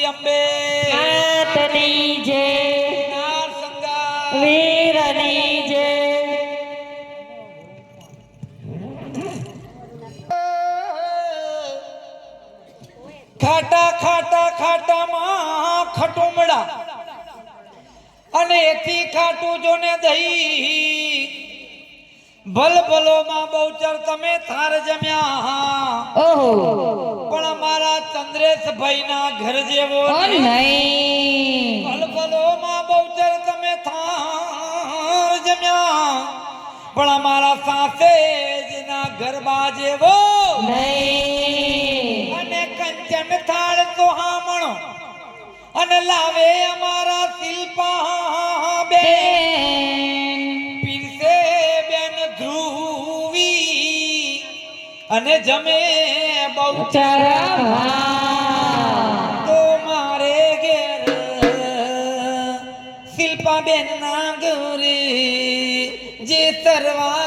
ભગવતી અંબે. માતની જય. નાર સંગા વીરની જય. ખાટા ખાટા ખાટામાં ખટુમડા. અને એથી ખાટું જોને દહીં. ભલભલો માં બહુચર તમે થાર જમ્યા. ઓહો. પણ મારા ચંદ્રેશ ભાઈ ના ઘર જેવો નહીં. ભલભલો માં બહુચર તમે થાર જમ્યા. પણ મારા સાસે ના ગરબા જેવો નહીં. અને કંચન થાળ તો હામણો. અને લાવે અમારા શિલ્પા. જમે બહુ તો મારે ઘેર શિલ્પાબેન ના ગૌરી જે તરવા